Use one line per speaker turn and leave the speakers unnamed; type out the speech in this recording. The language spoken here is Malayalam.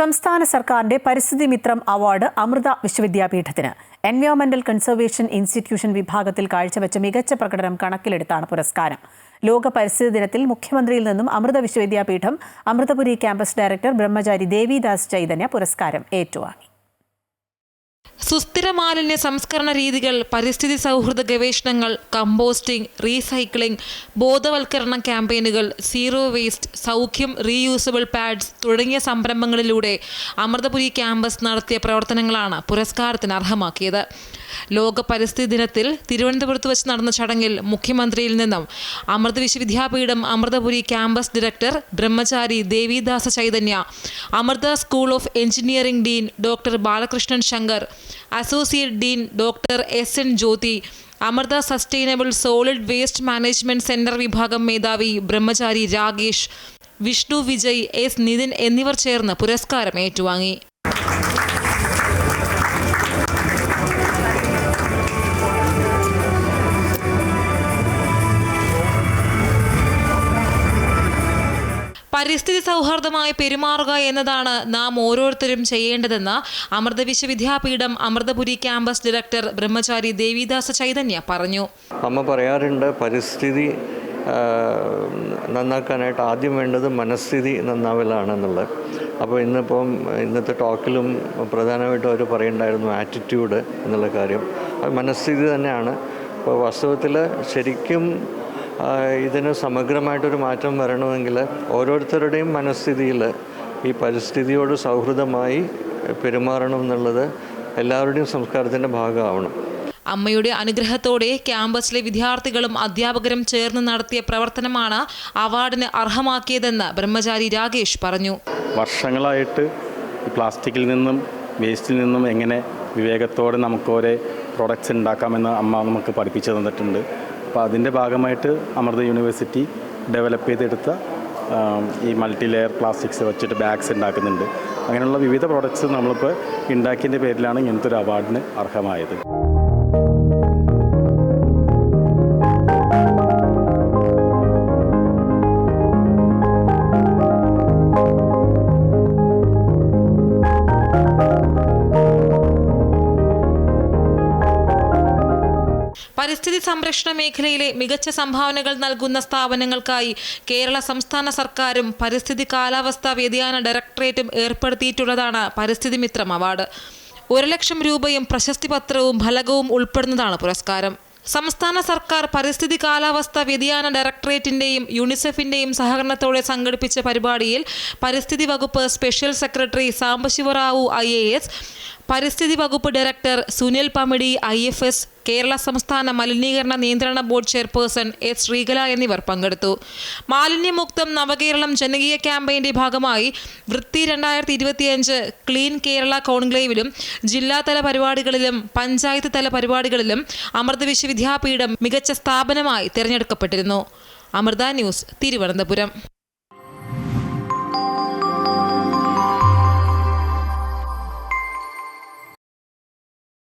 സംസ്ഥാന സർക്കാരിന്റെ പരിസ്ഥിതി മിത്രം അവാർഡ് അമൃത വിശ്വവിദ്യാപീഠത്തിന്. എൻവയോൺമെന്റൽ കൺസർവേഷൻ ഇൻസ്റ്റിറ്റ്യൂഷൻ വിഭാഗത്തിൽ കാഴ്ചവെച്ച മികച്ച പ്രകടനം കണക്കിലെടുത്താണ് പുരസ്കാരം. ലോക പരിസ്ഥിതി ദിനത്തിൽ മുഖ്യമന്ത്രിയിൽ നിന്നും അമൃത വിശ്വവിദ്യാപീഠം അമൃതപുരി ക്യാമ്പസ് ഡയറക്ടർ ബ്രഹ്മചാരി ദേവിദാസ് ചൈതന്യ പുരസ്കാരം ഏറ്റുവാങ്ങി.
സുസ്ഥിര മാലിന്യ സംസ്കരണ രീതികൾ പരിസ്ഥിതി സൗഹൃദ ഗവേഷണങ്ങൾ കമ്പോസ്റ്റിംഗ് റീസൈക്ലിംഗ് ബോധവൽക്കരണ ക്യാമ്പയിനുകൾ zero waste Saukhyam reusable pads തുടങ്ങിയ സംരംഭങ്ങളിലൂടെ അമൃതപുരി ക്യാമ്പസ് നടത്തിയ പ്രവർത്തനങ്ങളാണ് പുരസ്കാരത്തിന് അർഹമാക്കിയത്. ലോക പരിസ്ഥിതി ദിനത്തിൽ തിരുവനന്തപുരത്ത് വെച്ച് നടന്ന ചടങ്ങിൽ മുഖ്യമന്ത്രിയിൽ നിന്നും Amrita Vishwavidyapeetham Amritapuri campus director Brahmachari Devidasa Chaitanya Amrita school of engineering dean doctor Balakrishnan Shankar associate dean doctor S N Jyothi Amrita sustainable solid waste management centre വിഭാഗം മേധാവി ബ്രഹ്മചാരി രാഗേഷ് വിഷ്ണു വിജയ് എസ് നിതിൻ എന്നിവർ ചേർന്ന് പുരസ്കാരം ഏറ്റുവാങ്ങി. പരിസ്ഥിതി സൗഹാർദ്ദമായി പെരുമാറുക എന്നതാണ് നാം ഓരോരുത്തരും ചെയ്യേണ്ടതെന്ന് അമൃത വിശ്വവിദ്യാപീഠം അമൃതപുരി ക്യാമ്പസ് ഡയറക്ടർ ബ്രഹ്മചാരി ദേവിദാസ ചൈതന്യ പറഞ്ഞു.
അമ്മ പറയാറുണ്ട് പരിസ്ഥിതി നന്നാക്കാനായിട്ട് ആദ്യം വേണ്ടത് മനസ്ഥിതി നന്നാവലാണെന്നുള്ളത്. അപ്പോൾ ഇന്നിപ്പം ഇന്നത്തെ ടോക്കിലും പ്രധാനമായിട്ടും അവർ പറയുണ്ടായിരുന്നു ആറ്റിറ്റ്യൂഡ് എന്നുള്ള കാര്യം. അത് മനസ്ഥിതി തന്നെയാണ്. അപ്പോൾ വാസ്തവത്തിൽ ശരിക്കും ഇതിന് സമഗ്രമായിട്ടൊരു മാറ്റം വരണമെങ്കിൽ ഓരോരുത്തരുടെയും മനസ്ഥിതിയിൽ ഈ പരിസ്ഥിതിയോട് സൗഹൃദമായി പെരുമാറണം എന്നുള്ളത് എല്ലാവരുടെയും സംസ്കാരത്തിന്റെ ഭാഗമാവണം.
അമ്മയുടെ അനുഗ്രഹത്തോടെ ക്യാമ്പസിലെ വിദ്യാർത്ഥികളും അധ്യാപകരും ചേർന്ന് നടത്തിയ പ്രവർത്തനമാണ് അവാർഡിന് അർഹമാക്കിയതെന്ന് ബ്രഹ്മചാരി രാകേഷ് പറഞ്ഞു.
വർഷങ്ങളായിട്ട് പ്ലാസ്റ്റിക്കിൽ നിന്നും വേസ്റ്റിൽ നിന്നും എങ്ങനെ വിവേകത്തോടെ നമുക്ക് ഓരോ പ്രോഡക്റ്റ്സ് ഉണ്ടാക്കാമെന്ന് അമ്മ നമുക്ക് പഠിപ്പിച്ചു തന്നിട്ടുണ്ട്. അപ്പോൾ അതിന്റെ ഭാഗമായിട്ട് അമൃത യൂണിവേഴ്സിറ്റി ഡെവലപ്പ് ചെയ്തെടുത്ത ഈ മൾട്ടി ലെയർ പ്ലാസ്റ്റിക്സ് വെച്ചിട്ട് ബാഗ്സ് ഉണ്ടാക്കുന്നുണ്ട്. അങ്ങനെയുള്ള വിവിധ പ്രോഡക്റ്റ്സ് നമ്മളിപ്പോൾ ഉണ്ടാക്കിയതിന്റെ പേരിലാണ് ഇങ്ങനത്തെ ഒരു അവാർഡിന് അർഹമായത്.
പരിസ്ഥിതി സംരക്ഷണ മേഖലയിലെ മികച്ച സംഭാവനകൾ നൽകുന്ന സ്ഥാപനങ്ങൾക്കായി കേരള സംസ്ഥാന സർക്കാരും പരിസ്ഥിതി കാലാവസ്ഥാ വ്യതിയാന ഡയറക്ടറേറ്റും ഏർപ്പെടുത്തിയിട്ടുള്ളതാണ് പരിസ്ഥിതി മിത്രം അവാർഡ്. ഒരു ലക്ഷം രൂപയും പ്രശസ്തി പത്രവും ഫലകവും ഉൾപ്പെടുന്നതാണ് പുരസ്കാരം. സംസ്ഥാന സർക്കാർ പരിസ്ഥിതി കാലാവസ്ഥ വ്യതിയാന ഡയറക്ടറേറ്റിന്റെയും യുണിസെഫിന്റെയും സഹകരണത്തോടെ സംഘടിപ്പിച്ച പരിപാടിയിൽ പരിസ്ഥിതി വകുപ്പ് special secretary Sambasivarao I A S പരിസ്ഥിതി വകുപ്പ് director Sunil Pamidi I F S Kerala സംസ്ഥാന മലിനീകരണ നിയന്ത്രണ ബോർഡ് ചെയർപേഴ്സൺ എസ് ശ്രീകല എന്നിവർ പങ്കെടുത്തു. മാലിന്യമുക്തം നവകേരളം ജനകീയ ക്യാമ്പയിന്റെ ഭാഗമായി വൃത്തി രണ്ടായിരത്തി ഇരുപത്തിയഞ്ച് ക്ലീൻ കേരള കോൺക്ലേവിലും ജില്ലാതല പരിപാടികളിലും പഞ്ചായത്ത് തല പരിപാടികളിലും അമൃത വിശ്വവിദ്യാപീഠം മികച്ച സ്ഥാപനമായി തിരഞ്ഞെടുക്കപ്പെട്ടിരുന്നു. അമൃത ന്യൂസ് തിരുവനന്തപുരം.